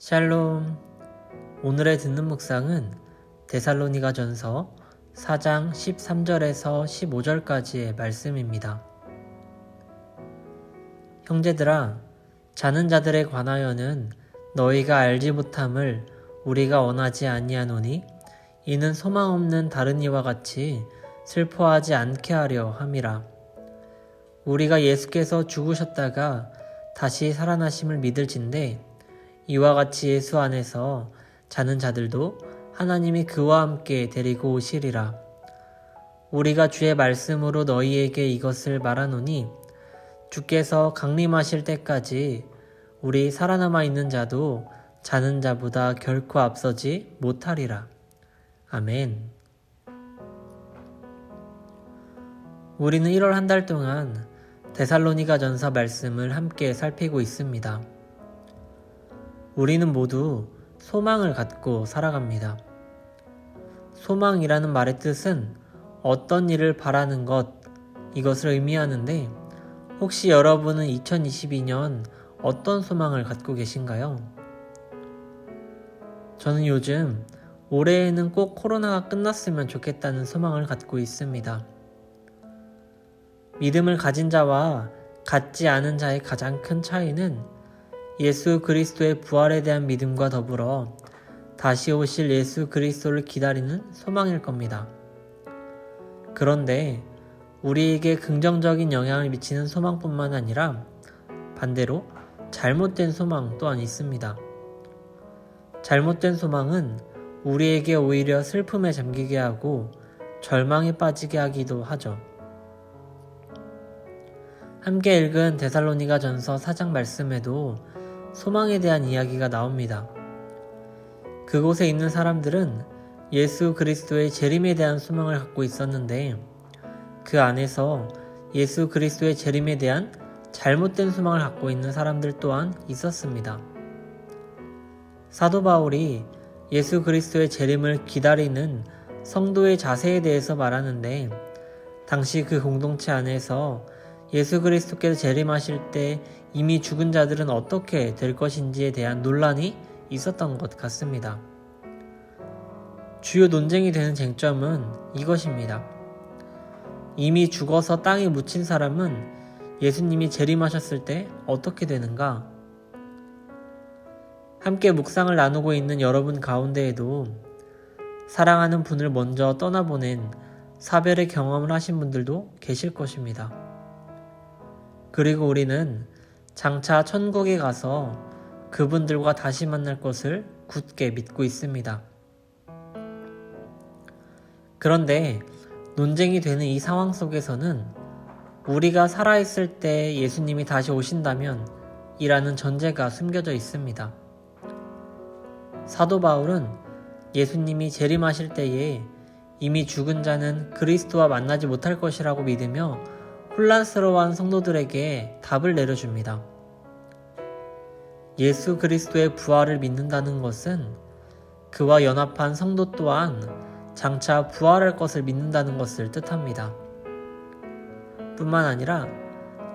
샬롬. 오늘의 듣는 묵상은 데살로니가 전서 4장 13절에서 15절까지의 말씀입니다. 형제들아, 자는 자들에 관하여는 너희가 알지 못함을 우리가 원하지 아니하노니 이는 소망 없는 다른 이와 같이 슬퍼하지 않게 하려 함이라. 우리가 예수께서 죽으셨다가 다시 살아나심을 믿을진데 이와 같이 예수 안에서 자는 자들도 하나님이 그와 함께 데리고 오시리라. 우리가 주의 말씀으로 너희에게 이것을 말하노니 주께서 강림하실 때까지 우리 살아남아 있는 자도 자는 자보다 결코 앞서지 못하리라. 아멘. 우리는 1월 한 달 동안 데살로니가 전서 말씀을 함께 살피고 있습니다. 우리는 모두 소망을 갖고 살아갑니다. 소망이라는 말의 뜻은 어떤 일을 바라는 것, 이것을 의미하는데 혹시 여러분은 2022년 어떤 소망을 갖고 계신가요? 저는 요즘 올해에는 꼭 코로나가 끝났으면 좋겠다는 소망을 갖고 있습니다. 믿음을 가진 자와 갖지 않은 자의 가장 큰 차이는 예수 그리스도의 부활에 대한 믿음과 더불어 다시 오실 예수 그리스도를 기다리는 소망일 겁니다. 그런데 우리에게 긍정적인 영향을 미치는 소망뿐만 아니라 반대로 잘못된 소망 또한 있습니다. 잘못된 소망은 우리에게 오히려 슬픔에 잠기게 하고 절망에 빠지게 하기도 하죠. 함께 읽은 데살로니가 전서 4장 말씀에도 소망에 대한 이야기가 나옵니다. 그곳에 있는 사람들은 예수 그리스도의 재림에 대한 소망을 갖고 있었는데 그 안에서 예수 그리스도의 재림에 대한 잘못된 소망을 갖고 있는 사람들 또한 있었습니다. 사도 바울이 예수 그리스도의 재림을 기다리는 성도의 자세에 대해서 말하는데 당시 그 공동체 안에서 예수 그리스도께서 재림하실 때 이미 죽은 자들은 어떻게 될 것인지에 대한 논란이 있었던 것 같습니다. 주요 논쟁이 되는 쟁점은 이것입니다. 이미 죽어서 땅에 묻힌 사람은 예수님이 재림하셨을 때 어떻게 되는가? 함께 묵상을 나누고 있는 여러분 가운데에도 사랑하는 분을 먼저 떠나보낸 사별의 경험을 하신 분들도 계실 것입니다. 그리고 우리는 장차 천국에 가서 그분들과 다시 만날 것을 굳게 믿고 있습니다. 그런데 논쟁이 되는 이 상황 속에서는 우리가 살아있을 때 예수님이 다시 오신다면 이라는 전제가 숨겨져 있습니다. 사도 바울은 예수님이 재림하실 때에 이미 죽은 자는 그리스도와 만나지 못할 것이라고 믿으며 혼란스러워한 성도들에게 답을 내려줍니다. 예수 그리스도의 부활을 믿는다는 것은 그와 연합한 성도 또한 장차 부활할 것을 믿는다는 것을 뜻합니다. 뿐만 아니라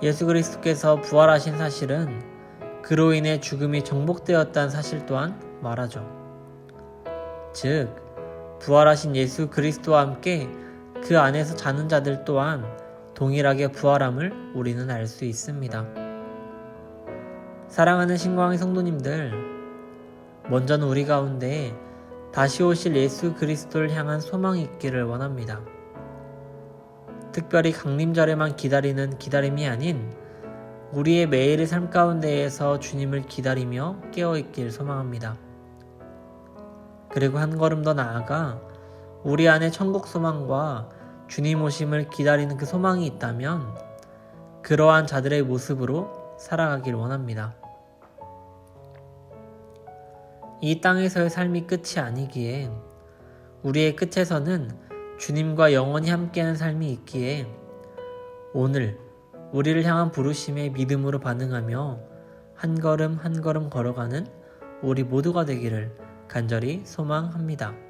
예수 그리스도께서 부활하신 사실은 그로 인해 죽음이 정복되었다는 사실 또한 말하죠. 즉, 부활하신 예수 그리스도와 함께 그 안에서 자는 자들 또한 동일하게 부활함을 우리는 알 수 있습니다. 사랑하는 신광의 성도님들, 먼저는 우리 가운데 다시 오실 예수 그리스도를 향한 소망이 있기를 원합니다. 특별히 강림절에만 기다리는 기다림이 아닌 우리의 매일의 삶 가운데에서 주님을 기다리며 깨어있길 소망합니다. 그리고 한 걸음 더 나아가 우리 안에 천국 소망과 주님 오심을 기다리는 그 소망이 있다면 그러한 자들의 모습으로 살아가길 원합니다. 이 땅에서의 삶이 끝이 아니기에 우리의 끝에서는 주님과 영원히 함께하는 삶이 있기에 오늘 우리를 향한 부르심에 믿음으로 반응하며 한 걸음 한 걸음 걸어가는 우리 모두가 되기를 간절히 소망합니다.